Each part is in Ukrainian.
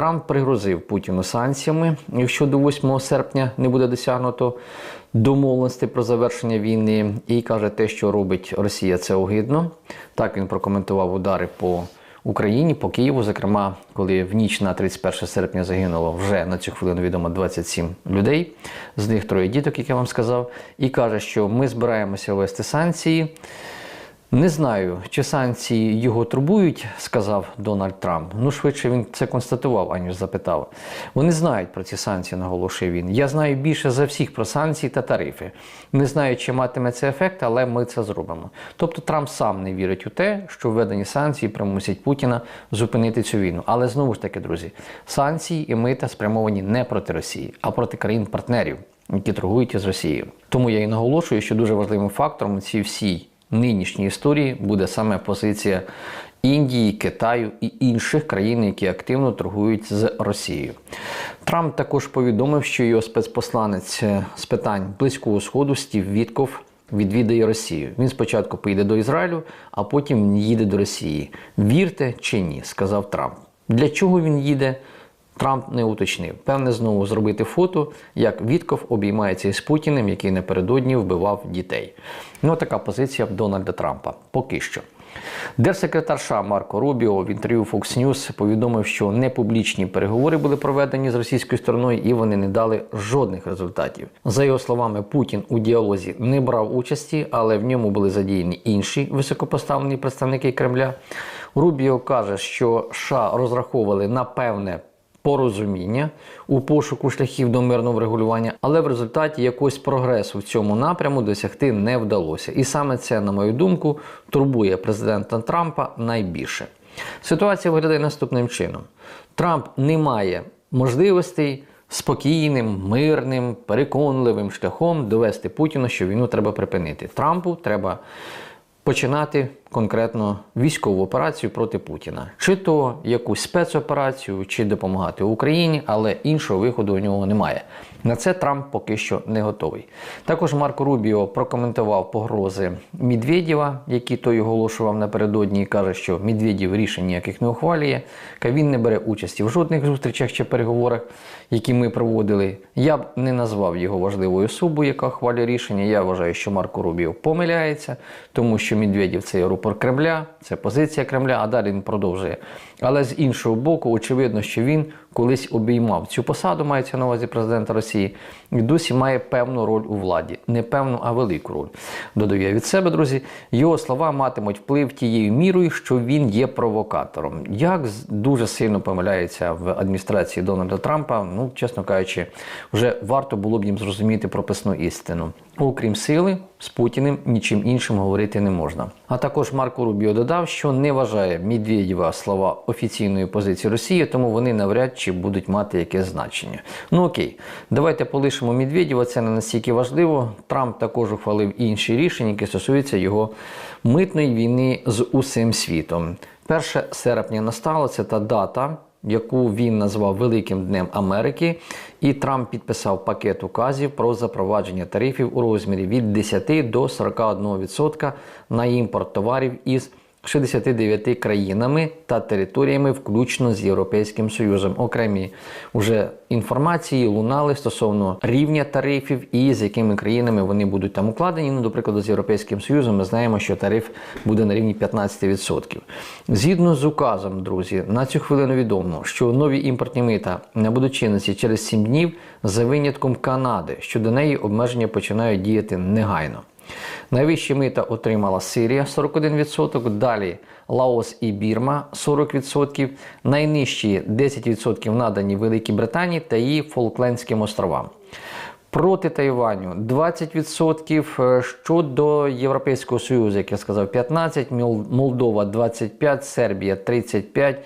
Трамп пригрозив Путіну санкціями, якщо до 8 серпня не буде досягнуто домовленості про завершення війни, і каже, те, що робить Росія, це огидно. Так він прокоментував удари по Україні, по Києву, зокрема, коли в ніч на 31 серпня загинуло вже на цю хвилину відомо 27 людей, з них троє діток, як я вам сказав, і каже, що ми збираємося ввести санкції. Не знаю, чи санкції його турбують, сказав Дональд Трамп. Ну, швидше він це констатував, аніж запитав. Вони знають про ці санкції, наголошує він. Я знаю більше за всіх про санкції та тарифи. Не знаю, чи матиме це ефект, але ми це зробимо. Тобто Трамп сам не вірить у те, що введені санкції примусять Путіна зупинити цю війну. Але знову ж таки, друзі, санкції і мита спрямовані не проти Росії, а проти країн-партнерів, які торгують із Росією. Тому я і наголошую, що дуже важливим фактором у цій всій нинішній історії буде саме позиція Індії, Китаю і інших країн, які активно торгують з Росією. Трамп також повідомив, що його спецпосланець з питань близького сходу Стів Вітков відвідає Росію. Він спочатку поїде до Ізраїлю, а потім їде до Росії. Вірте чи ні, сказав Трамп. Для чого він їде? Трамп не уточнив. Певне, знову зробити фото, як Вітков обіймається із Путіним, який напередодні вбивав дітей. Ну, така позиція Дональда Трампа. Поки що. Держсекретар США Марко Рубіо в інтерв'ю Fox News повідомив, що непублічні переговори були проведені з російською стороною і вони не дали жодних результатів. За його словами, Путін у діалозі не брав участі, але в ньому були задіяні інші високопоставлені представники Кремля. Рубіо каже, що США розраховували на певне порозуміння у пошуку шляхів до мирного врегулювання, але в результаті якогось прогресу в цьому напряму досягти не вдалося. І саме це, на мою думку, турбує президента Трампа найбільше. Ситуація виглядає наступним чином: Трамп не має можливостей. Спокійним, мирним, переконливим шляхом довести Путіну, що війну треба припинити. Трампу треба починати конкретно військову операцію проти Путіна, чи то якусь спецоперацію, чи допомагати Україні, але іншого виходу у нього немає. На це Трамп поки що не готовий. Також Марко Рубіо прокоментував погрози Медведєва, які той оголошував напередодні, і каже, що Медведєв рішень ніяких не ухвалює. Він не бере участі в жодних зустрічах чи переговорах, які ми проводили. Я б не назвав його важливою особою, яка ухвалює рішення. Я вважаю, що Марко Рубіо помиляється, тому що Медведєв це рупор Кремля, це позиція Кремля, а далі він продовжує. Але з іншого боку, очевидно, що він колись обіймав цю посаду, мається на увазі президента Росії, і досі має певну роль у владі. Не певну, а велику роль. Додаю я від себе, друзі. Його слова матимуть вплив тією мірою, що він є провокатором. Як дуже сильно помиляється в адміністрації Дональда Трампа, ну, чесно кажучи, вже варто було б їм зрозуміти прописну істину. Окрім сили, з Путіним нічим іншим говорити не можна. А також Марко Рубіо додав, що не вважає Медведєва слова офіційної позиції Росії, тому вони навряд чи будуть мати якесь значення. Ну окей, давайте полишимо Медведєва, це не настільки важливо. Трамп також ухвалив інші рішення, які стосуються його митної війни з усім світом. 1 серпня настало це та дата яку він назвав Великим Днем Америки, і Трамп підписав пакет указів про запровадження тарифів у розмірі від 10 до 41% на імпорт товарів із 69 країнами та територіями, включно з Європейським Союзом. Окремі вже інформації лунали стосовно рівня тарифів і з якими країнами вони будуть там укладені. Ну, до прикладу, з Європейським Союзом ми знаємо, що тариф буде на рівні 15%. Згідно з указом, друзі, на цю хвилину відомо, що нові імпортні мита не будуть чинності через 7 днів за винятком Канади. Щодо неї обмеження починають діяти негайно. Найвищі мита отримала Сирія 41%, далі Лаос і Бірма 40%, найнижчі 10% надані Великій Британії та її Фолклендським островам. Проти Тайваню 20%. Щодо Європейського Союзу, як я сказав, 15%, Молдова 25%, Сербія 35%,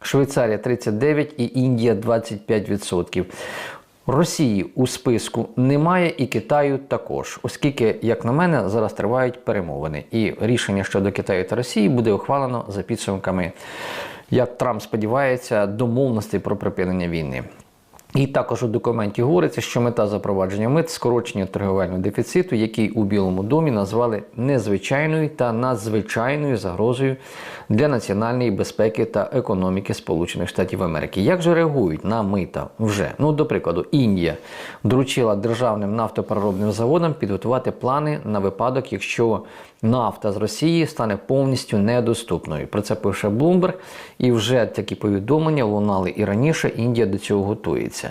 Швейцарія 39% і Індія 25%. Росії у списку немає і Китаю також, оскільки, як на мене, зараз тривають перемовини, і рішення щодо Китаю та Росії буде ухвалено за підсумками, як Трамп сподівається, домовленостей про припинення війни. І також у документі говориться, що мета запровадження мит скорочення торговельного дефіциту, який у Білому домі назвали незвичайною та надзвичайною загрозою для національної безпеки та економіки Сполучених Штатів Америки. Як же реагують на мита вже? Ну, до прикладу, Індія доручила державним нафтопереробним заводам підготувати плани на випадок, якщо нафта з Росії стане повністю недоступною. Про це пише Bloomberg, і вже такі повідомлення лунали і раніше. Індія до цього готується.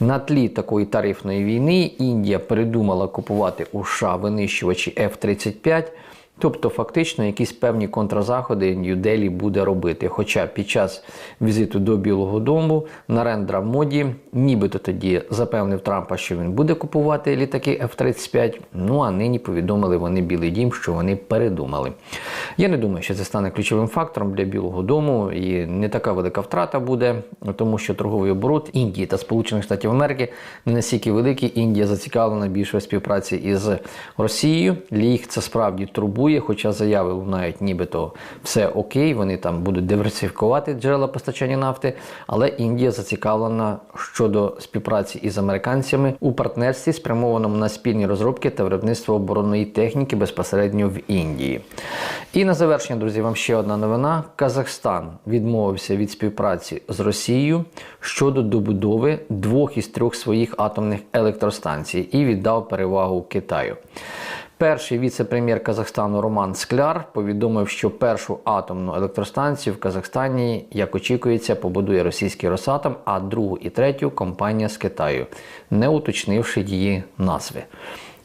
На тлі такої тарифної війни Індія передумала купувати у США винищувачі F-35. Тобто, фактично, якісь певні контрзаходи Нью-Делі буде робити. Хоча під час візиту до Білого Дому Нарендра Моді нібито тоді запевнив Трампа, що він буде купувати літаки F-35. Ну а нині повідомили вони Білий Дім, що вони передумали. Я не думаю, що це стане ключовим фактором для Білого Дому, і не така велика втрата буде, тому що торговий оборот Індії та Сполучених Штатів Америки не настільки великий. Індія зацікавлена більше співпраці із Росією. Для їх це справді турбує, хоча заяви лунають, нібито все окей, вони там будуть диверсифікувати джерела постачання нафти. Але Індія зацікавлена щодо співпраці із американцями у партнерстві, спрямованому на спільні розробки та виробництво оборонної техніки безпосередньо в Індії. І на завершення, друзі, вам ще одна новина: Казахстан відмовився від співпраці з Росією щодо добудови двох із трьох своїх атомних електростанцій і віддав перевагу Китаю. Перший віце-прем'єр Казахстану Роман Скляр повідомив, що першу атомну електростанцію в Казахстані, як очікується, побудує російський Росатом, а другу і третю компанія з Китаю, не уточнивши її назви.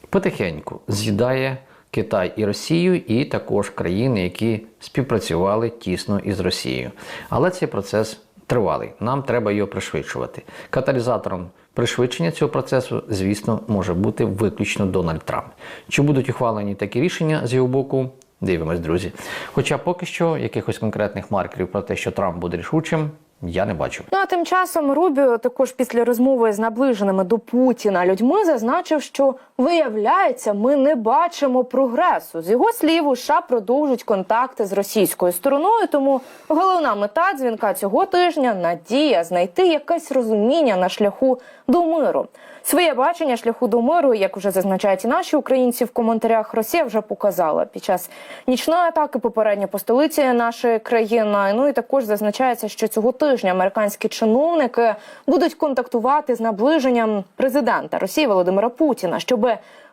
Потихеньку з'їдає Китай і Росію, і також країни, які співпрацювали тісно із Росією. Але цей процес тривалий. Нам треба його пришвидшувати. Каталізатором пришвидшення цього процесу, звісно, може бути виключно Дональд Трамп. Чи будуть ухвалені такі рішення з його боку? Дивимось, друзі. Хоча поки що якихось конкретних маркерів про те, що Трамп буде рішучим, я не бачу. Ну а тим часом Рубіо також після розмови з наближеними до Путіна людьми зазначив, що виявляється, ми не бачимо прогресу. З його слів, у США продовжують контакти з російською стороною. Тому головна мета дзвінка цього тижня надія знайти якесь розуміння на шляху до миру. Своє бачення шляху до миру, як вже зазначають і наші українці в коментарях, Росія вже показала під час нічної атаки попередньо по столиці нашої країни. Ну і також зазначається, що цього тижня американські чиновники будуть контактувати з наближенням президента Росії Володимира Путіна, щоб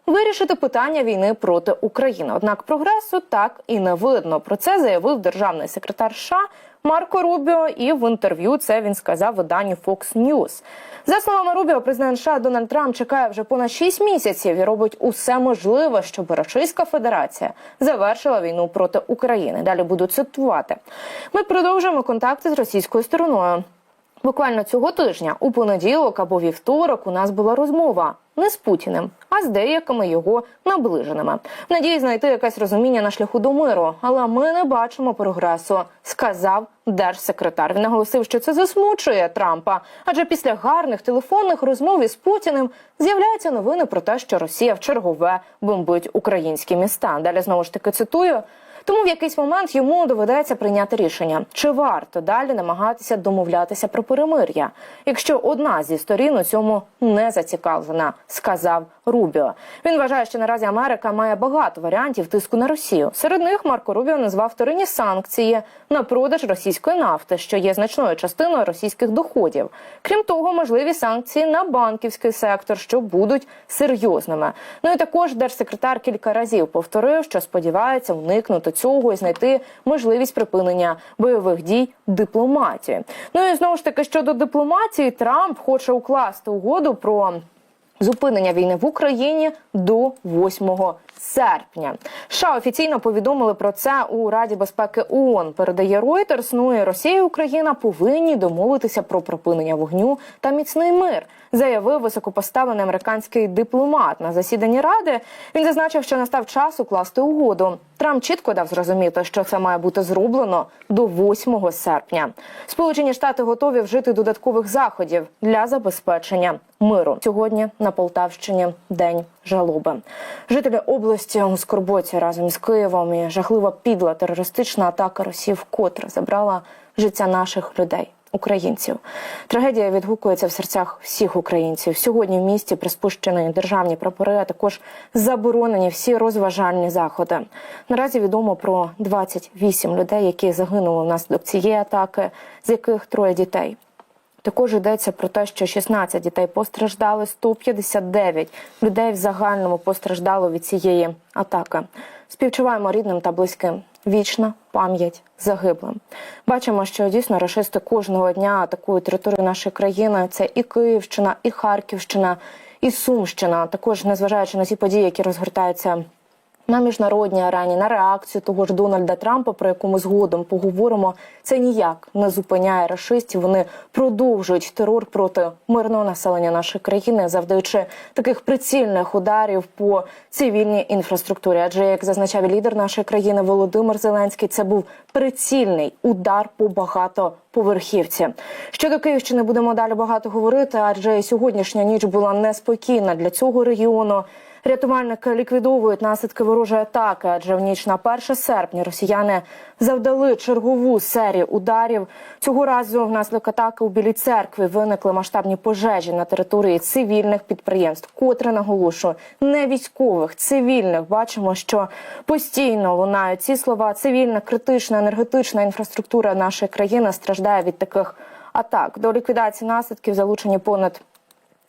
вирішити питання війни проти України. Однак прогресу так і не видно. Про це заявив державний секретар США Марко Рубіо, і в інтерв'ю це він сказав виданню Fox News. За словами Рубіо, президент США Дональд Трамп чекає вже понад 6 місяців і робить усе можливе, щоб Російська Федерація завершила війну проти України. Далі буду цитувати. Ми продовжуємо контакти з російською стороною. Буквально цього тижня, у понеділок або вівторок, у нас була розмова не з Путіним, а з деякими його наближеними. Надії знайти якесь розуміння на шляху до миру, але ми не бачимо прогресу, сказав держсекретар. Він наголосив, що це засмучує Трампа, адже після гарних телефонних розмов із Путіним з'являються новини про те, що Росія в чергове бомбить українські міста. Далі знову ж таки цитую. Тому в якийсь момент йому доведеться прийняти рішення, чи варто далі намагатися домовлятися про перемир'я, якщо одна зі сторін у цьому не зацікавлена, сказав Рубіо. Він вважає, що наразі Америка має багато варіантів тиску на Росію. Серед них Марко Рубіо назвав вторинні санкції на продаж російської нафти, що є значною частиною російських доходів. Крім того, можливі санкції на банківський сектор, що будуть серйозними. Ну і також держсекретар кілька разів повторив, що сподівається уникнути цього і знайти можливість припинення бойових дій дипломатії. Ну і знову ж таки щодо дипломатії, Трамп хоче укласти угоду про. Зупинення війни в Україні до 8 серпня. США офіційно повідомили про це у Раді безпеки ООН. Передає Reuters. Ну і Росія і Україна повинні домовитися про припинення вогню та міцний мир. Заявив високопоставлений американський дипломат на засіданні ради. Він зазначив, що настав час укласти угоду. Трамп чітко дав зрозуміти, що це має бути зроблено до 8 серпня. Сполучені Штати готові вжити додаткових заходів для забезпечення миру. Сьогодні на Полтавщині день жалоби. Жителі області у скорботі разом із Києвом і жахлива підла терористична атака Росії вкотре забрала життя наших людей. українців. Трагедія відгукується в серцях всіх українців. Сьогодні в місті приспущені державні прапори, а також заборонені всі розважальні заходи. Наразі відомо про 28 людей, які загинули внаслідок цієї атаки, з яких троє дітей. Також йдеться про те, що 16 дітей постраждали, 159 людей в загальному постраждало від цієї атаки. Співчуваємо рідним та близьким. Вічна пам'ять загиблим. Бачимо, що дійсно рашисти кожного дня атакують територію нашої країни. Це і Київщина, і Харківщина, і Сумщина. Також незважаючи на ті події, які розгортаються на міжнародній арені, на реакцію того ж Дональда Трампа, про яку ми згодом поговоримо, це ніяк не зупиняє рашистів. Вони продовжують терор проти мирного населення нашої країни, завдаючи таких прицільних ударів по цивільній інфраструктурі. Адже як зазначав лідер нашої країни Володимир Зеленський, це був прицільний удар по багатоповерхівці. Щодо Київщини будемо далі багато говорити, адже сьогоднішня ніч була неспокійна для цього регіону. Рятувальники ліквідовують наслідки ворожої атаки, адже в ніч на 1 серпня росіяни завдали чергову серію ударів. Цього разу внаслідок атаки у Білій церкві виникли масштабні пожежі на території цивільних підприємств, котре наголошую, не військових, цивільних. Бачимо, що постійно лунають ці слова. Цивільна, критична, енергетична інфраструктура нашої країни страждає від таких атак. До ліквідації наслідків залучені понад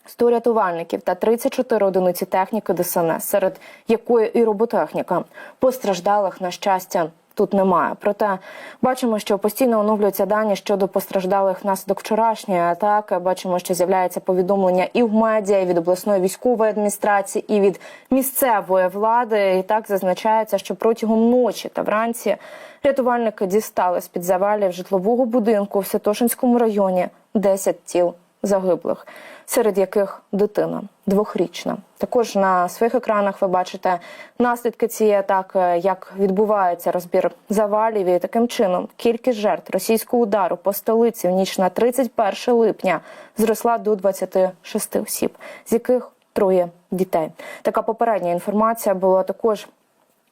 100 рятувальників та 34 одиниці техніки ДСНС, серед якої і роботехніка. Постраждалих, на щастя, тут немає. Проте бачимо, що постійно оновлюються дані щодо постраждалих внаслідок вчорашньої атаки. Бачимо, що з'являється повідомлення і в медіа, і від обласної військової адміністрації, і від місцевої влади. І так зазначається, що протягом ночі та вранці рятувальники дістали з під завалів житлового будинку в Святошинському районі 10 тіл загиблих, серед яких дитина двохрічна. Також на своїх екранах ви бачите наслідки цієї атаки, як відбувається розбір завалів. І таким чином кількість жертв російського удару по столиці в ніч на 31 липня зросла до 26 осіб, з яких троє дітей. Така попередня інформація була також.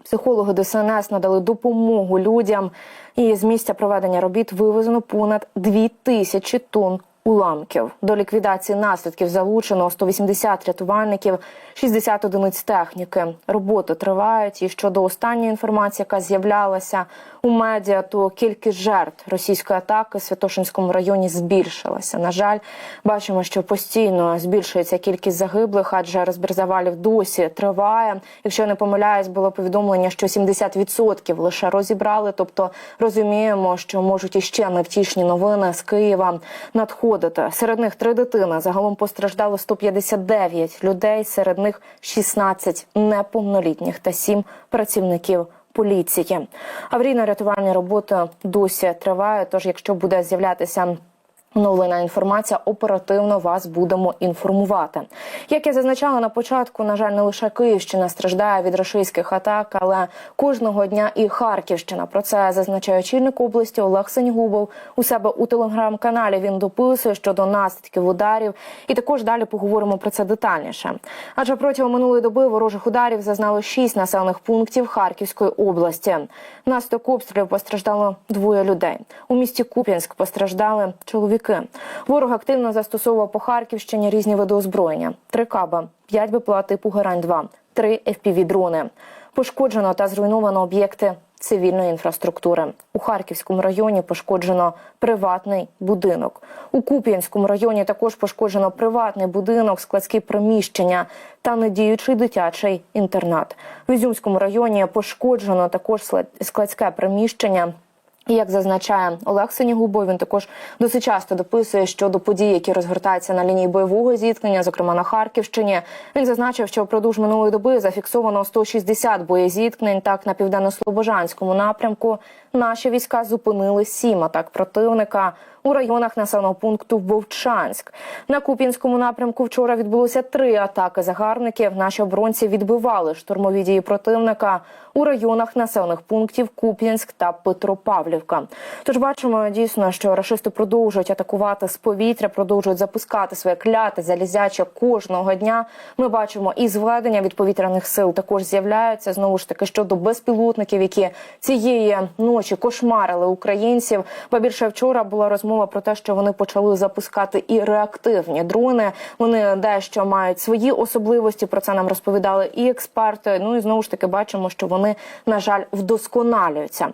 Психологи ДСНС надали допомогу людям, і з місця проведення робіт вивезено понад 2 тисячі тонн уламків. До ліквідації наслідків залучено 180 рятувальників, 60 одиниць техніки. Роботи тривають. І щодо останньої інформації, яка з'являлася у медіа, то кількість жертв російської атаки в Святошинському районі збільшилася. На жаль, бачимо, що постійно збільшується кількість загиблих, адже розбір завалів досі триває. Якщо не помиляюсь, було повідомлення, що 70% лише розібрали. Тобто розуміємо, що можуть іще невтішні новини з Києва надходити. Серед них три дитини. Загалом постраждало 159 людей. Серед них 16 неповнолітніх та 7 працівників поліції. Аварійно-рятувальні роботи досі тривають. Тож, якщо буде з'являтися Оновлена інформація оперативно вас будемо інформувати. Як я зазначала на початку, на жаль, не лише Київщина страждає від рашистських атак, але кожного дня і Харківщина. Про це зазначає очільник області Олег Сеньгубов у себе у телеграм-каналі. Він дописує щодо наслідків ударів, і також далі поговоримо про це детальніше. Адже протягом минулої доби ворожих ударів зазнали шість населених пунктів Харківської області. Внаслідок обстрілів постраждало двоє людей. У місті Куп'янськ постраждали чоловіки. Ворог активно застосовував по Харківщині різні види озброєння: три каба, п'ять БПЛА типу Герань-2, три FPV-дрони. Пошкоджено та зруйновано об'єкти цивільної інфраструктури. У Харківському районі пошкоджено приватний будинок. У Куп'янському районі також пошкоджено приватний будинок, складські приміщення та недіючий дитячий інтернат. В Ізюмському районі пошкоджено також складське приміщення. І як зазначає Олег Синігубов, він також досить часто дописує щодо подій, які розгортаються на лінії бойового зіткнення, зокрема на Харківщині. Він зазначив, що впродовж минулої доби зафіксовано 160 боєзіткнень. Так на південно-слобожанському напрямку наші війська зупинили сім атак противника у районах населеного пункту Вовчанськ. На Куп'янському напрямку вчора відбулося три атаки загарбників. Наші оборонці відбивали штурмові дії противника у районах населених пунктів Куп'янськ та Петропавлівка. Тож бачимо дійсно, що рашисти продовжують атакувати з повітря, продовжують запускати своє кляте залізяче кожного дня. Ми бачимо і зведення від повітряних сил також з'являються знову ж таки щодо безпілотників, які цієї ночі кошмарили українців. Ба більше вчора була розмова мова про те, що вони почали запускати і реактивні дрони. Вони дещо мають свої особливості. Про це нам розповідали і експерти. Ну і знову ж таки бачимо, що вони на жаль вдосконалюються.